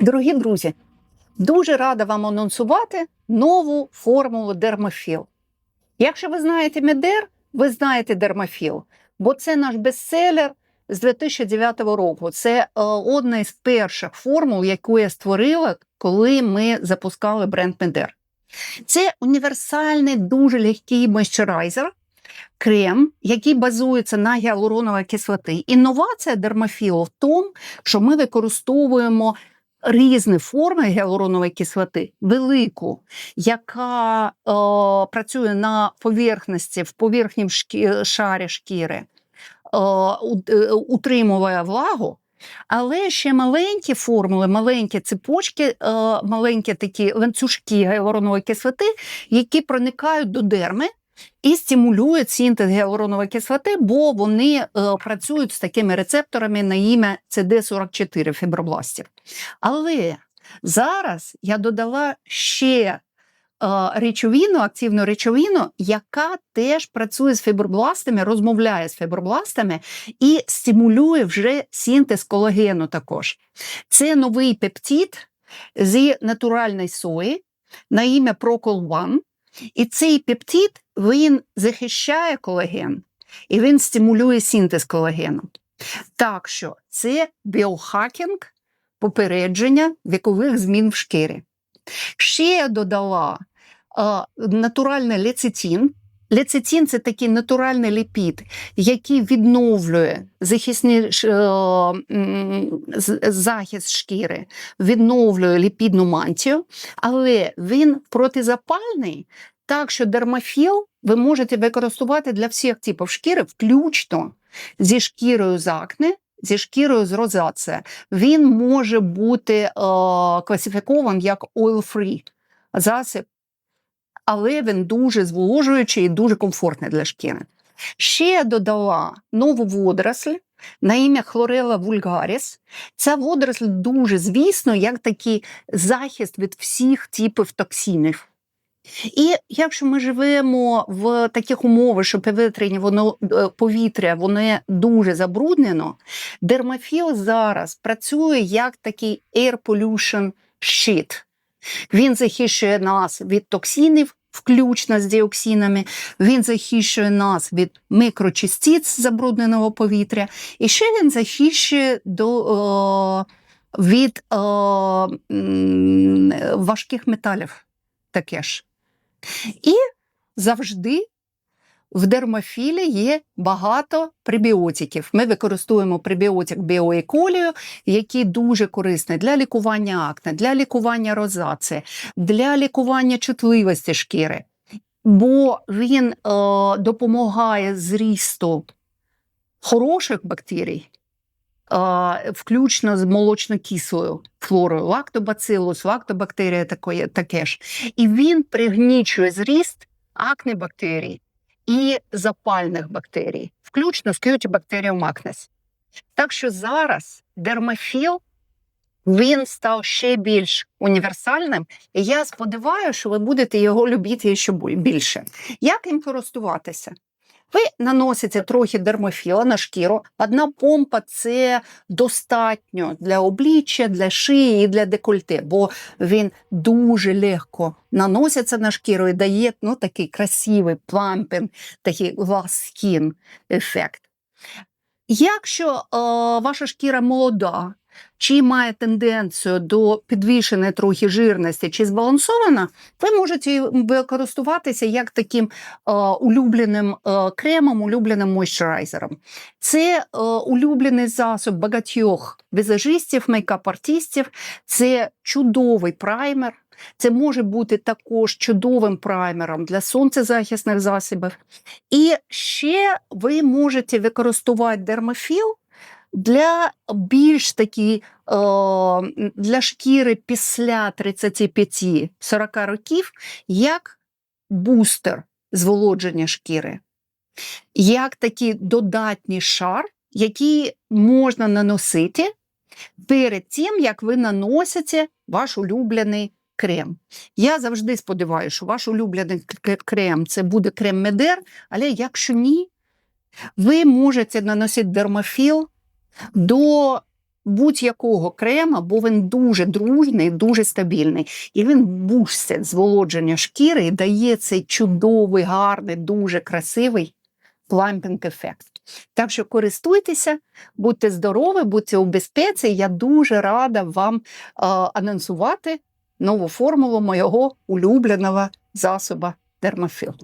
Дорогі друзі, дуже рада вам анонсувати нову формулу Дермофіл. Якщо ви знаєте Медер, ви знаєте Дермофіл, бо це наш бестселер з 2009 року. Це е, одна із перших формул, яку я створила, коли ми запускали бренд Медер. Це універсальний, дуже легкий мойсчерайзер, крем, який базується на гіалуроновій кислоти. Інновація дермофілу в тому, що ми використовуємо різні форми гіалуронової кислоти, велику, яка е, працює на поверхності, в поверхнім шкі- шарі шкіри, е, е, утримує влагу. Але ще маленькі формули, маленькі цепочки, е, маленькі такі ланцюжки гіалуронової кислоти, які проникають до дерми і стимулюють синтез гіалуронової кислоти, бо вони е, працюють з такими рецепторами на ім'я CD44 фібробластів. Але зараз я додала ще е, речовину, активну речовину, яка теж працює з фібробластами, розмовляє з фібробластами і стимулює вже синтез колагену також. Це новий пептид з натуральної сої на ім'я Procol One. І цей пептид він захищає колаген і він стимулює синтез колагену. Так що це біохакінг, попередження вікових змін в шкірі. Ще я додала а, натуральний лецитин. Лецитин це такий натуральний ліпід, який відновлює захисні, е, захист шкіри, відновлює ліпідну мантію, але він протизапальний, так що дермофіл ви можете використовувати для всіх типів шкіри, включно зі шкірою з акне, зі шкірою з розація. Він може бути е, класифікований як oil-free засіб, але він дуже зволожуючий і дуже комфортний для шкіри. Ще я додала нову водоросль на ім'я хлорела вульгаріс. Ця водоросль дуже, звісно, як такий захист від всіх типів токсинів. І якщо ми живемо в таких умовах, що повітряні воно е, повітря воно дуже забруднено, дермофіл зараз працює як такий air pollution щит. Він захищує нас від токсинів, включно з діоксинами, він захищує нас від мікрочастиць забрудненого повітря, і ще він захищує до, О, від о, важких металів. Таке ж. І завжди в дермофілі є багато пребіотиків. Ми використовуємо пребіотик біоеколію, який дуже корисний для лікування акне, для лікування розації, для лікування чутливості шкіри, бо він е, допомагає зрісту хороших бактерій. е, Включно з молочно-кислою флорою, лактобацилус, лактобактерія таке ж. І він пригнічує зріст акнебактерій і запальних бактерій, включно з Cutibacterium Макнес. Так що зараз дермофіл він став ще більш універсальним, і я сподіваюся, що ви будете його любити ще більше. Як їм користуватися? Ви наносите трохи дермофіла на шкіру. Одна помпа це достатньо для обличчя, для шиї і для декольте, бо він дуже легко наноситься на шкіру і дає ну, такий красивий плампінг, такий skin ефект. Якщо е, ваша шкіра молода, чи має тенденцію до підвищеної трохи жирності, чи збалансована, ви можете використовуватися як таким е, улюбленим е, кремом, улюбленим мойсчерайзером. Це е, улюблений засіб багатьох візажистів, мейкап-артистів, це чудовий праймер. Це може бути також чудовим праймером для сонцезахисних засобів. І ще ви можете використовувати дермофіл для більш такі е, для шкіри після 35-40 років як бустер зволодження шкіри, як такий додатній шар, який можна наносити перед тим, як ви наносите ваш улюблений крем. Я завжди сподіваюся, що ваш улюблений крем це буде крем Медер, але якщо ні, ви можете наносити дермофіл до будь-якого крема, бо він дуже дружний, дуже стабільний. І він бустить зволодження шкіри і дає цей чудовий, гарний, дуже красивий плампінг ефект. Так що користуйтеся, будьте здорові, будьте у безпеці. Я дуже рада вам е, анонсувати нову формулу моєго улюбленого засоба Дермафіл.